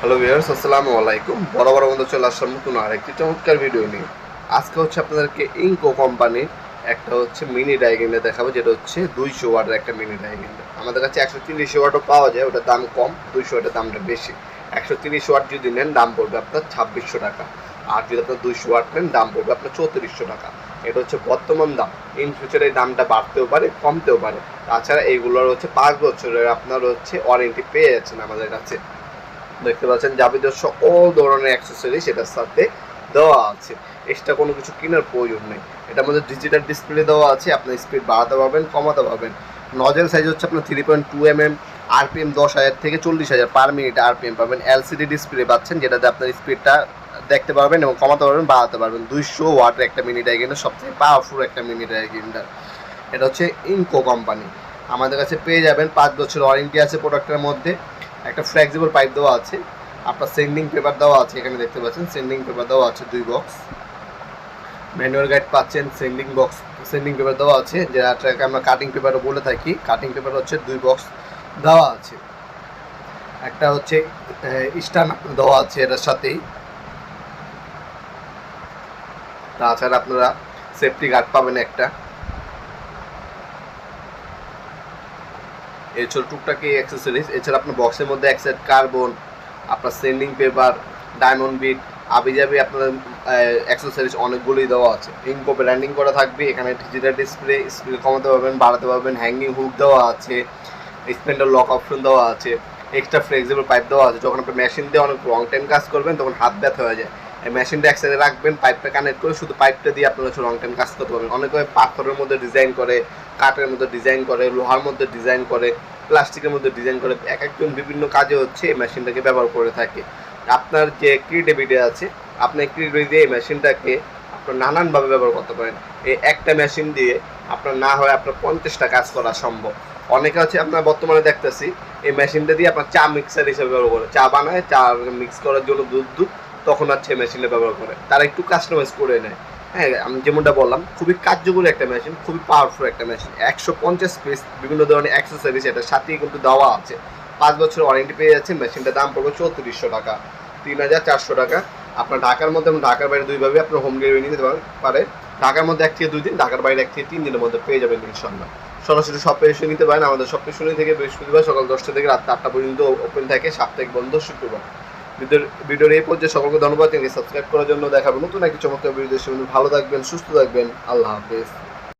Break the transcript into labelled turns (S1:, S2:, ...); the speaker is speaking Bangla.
S1: হ্যালো ভিউয়ার্স আসসালামু আলাইকুম। বড় বড় বন্ধু চলে আসলাম নতুন আরেকটি চমৎকার ভিডিও নিয়ে। আজকে হচ্ছে আপনাদেরকে ইনকো কোম্পানির একটা হচ্ছে মিনি ডাইগ্রিন্ডার দেখাবো, যেটা হচ্ছে দুইশো ওয়াটের একটা মিনি ডাইগ্রিন্ডার আমাদের কাছে একশো তিরিশ ওয়াটও পাওয়া যায়, ওটার দাম কম, দুইশো ওয়াটের দামটা বেশি। একশো তিরিশ ওয়াট যদি নেন, দাম পড়বে আপনার ছাব্বিশশো টাকা। আর যদি আপনার দুইশো ওয়াট নেন, দাম পড়বে আপনার চৌত্রিশশো টাকা। এটা হচ্ছে বর্তমান দাম। ইন ফিউচারে এই দামটা বাড়তেও পারে, কমতেও পারে। তাছাড়া এইগুলোর হচ্ছে পাঁচ বছরের আপনার হচ্ছে ওয়ারেন্টি পেয়ে যাচ্ছেন আমাদের কাছে। দেখতে পাচ্ছেন যাবতীয় সকল ধরনের অ্যাক্সেসরি সেটার সাথে দেওয়া আছে। এক্সট্রা কোনো কিছু কেনার প্রয়োজন নেই। এটার মধ্যে ডিজিটাল ডিসপ্লে দেওয়া আছে আপনি স্পিড বাড়াতে পারবেন, কমাতে পারবেন। নজেল সাইজ হচ্ছে আপনার three point two M M RPM দশ হাজার থেকে চল্লিশ হাজার পার মিনিট আরপিএম পাবেন। এলসিডি ডিসপ্লে পাচ্ছেন, যেটাতে আপনার স্পিডটা দেখতে পারবেন এবং কমাতে পারবেন, বাড়াতে পারবেন। দুইশো ওয়াটের একটা মিনি ডাইগ্রিন্ডার সবথেকে পাওয়ারফুল একটা মিনি ডাইগ্রিন্ডার এটা হচ্ছে ইনকো কোম্পানি আমাদের কাছে পেয়ে যাবেন, পাঁচ বছর ওয়ারেন্টি আছে প্রোডাক্টের মধ্যে। একটা ফ্লেক্সিবল পাইপ দেওয়া আছে। আপনার সেন্ডিং পেপার দেওয়া আছে, এখানে দেখতে পাচ্ছেন সেন্ডিং পেপার দেওয়া আছে দুই বক্স ম্যানুয়াল গাইড পাচ্ছেন সেন্ডিং বক্স সেন্ডিং পেপার দেওয়া আছে। যেটাকে আমরা কাটিং পেপারও বলে থাকি কাটিং পেপার হচ্ছে দুই বক্স দেওয়া আছে। একটা হচ্ছে স্টান দেওয়া আছে এটার সাথেই। তাছাড়া আপনারা সেফটি গার্ড পাবেন একটা। এছাড়া টুকটাকি অ্যাক্সেসরিজ এছাড়া আপনার বক্সের মধ্যে এক কার্বন আপনার সেন্ডিং পেপার ডায়মন্ড বিট আবি যাবি আপনার অ্যাক্সেসরিজ অনেকগুলোই দেওয়া আছে। ইনকো ব্র্যান্ডিং করা থাকবে, এখানে ডিজিটাল ডিসপ্লে স্পিড কমাতে পারবেন, বাড়াতে পারবেন হ্যাঙ্গিং হুক দেওয়া আছে স্পেন্ডার লক অপশন দেওয়া আছে এক্সট্রা ফ্লেক্সিবল পাইপ দেওয়া আছে। যখন আপনি মেশিন দিয়ে অনেক লং টাইম কাজ করবেন, তখন হাত ব্যথা হয়ে যায়। এই মেশিনটা এক সাইডে রাখবেন পাইপটা কানেক্ট করে শুধু পাইপটা দিয়ে আপনারা লং টাইম কাজ করতে পারবেন। অনেকে পাথরের মধ্যে ডিজাইন করে কাঠের মধ্যে ডিজাইন করে, লোহার মধ্যে ডিজাইন করে, প্লাস্টিকের মধ্যে ডিজাইন করে, এক একজন বিভিন্ন কাজে হচ্ছে এই মেশিনটাকে ব্যবহার করে থাকে। আপনার যে ক্রিয়েটিভিটি আছে, আপনি ক্রিয়েটিভিটি এই মেশিনটাকে আপনার নানানভাবে ব্যবহার করতে পারেন। এই একটা মেশিন দিয়ে আপনার না হয় আপনার পঞ্চাশটা কাজ করা সম্ভব। অনেকে আছে আপনার বর্তমানে দেখতেছি, এই মেশিনটা দিয়ে আপনার চা মিক্সার হিসেবে ব্যবহার করে। চা বানায়, চা মিক্স করার জন্য দুধ দুধ, তখন হচ্ছে মেশিনটা ব্যবহার করে। তারা একটু কাস্টমাইজ করে নেয়। হ্যাঁ আমি যেমনটা বললাম, খুবই কার্যকরী একটা মেশিন খুবই পাওয়ারফুল একটা মেশিন একশো পঞ্চাশ পিস বিভিন্ন ধরনের অ্যাক্সেসরিজ এটার সাথেই কিন্তু দেওয়া আছে। পাঁচ বছর ওয়ারেন্টি পেয়ে যাচ্ছে মেশিনটার দাম পড়বে চৌত্রিশশো টাকা, তিন হাজার চারশো টাকা। আপনার ঢাকার মধ্যে এবং ঢাকার বাইরে দুইভাবে আপনার হোম ডেলিভারি নিতে পারে ঢাকার মধ্যে এক থেকে দুই দিন, ঢাকার বাইরে এক থেকে তিন দিনের মধ্যে পেয়ে যাবেন ইনশাল্লাহ সরাসরি শপে এসে নিতে পারেন। আমাদের শপে শুনে থেকে বৃহস্পতিবার সকাল দশটা থেকে রাত আটটা পর্যন্ত ওপেন থাকে। সাপ্তাহিক বন্ধ শুক্রবার। ভিডিওর এই পর্যায়ে সকলকে ধন্যবাদ। সাবস্ক্রাইব করার জন্য দেখাবো নতুন একটি চমৎকার ভিডিও। ভালো থাকবেন, সুস্থ থাকবেন। আল্লাহ হাফেজ।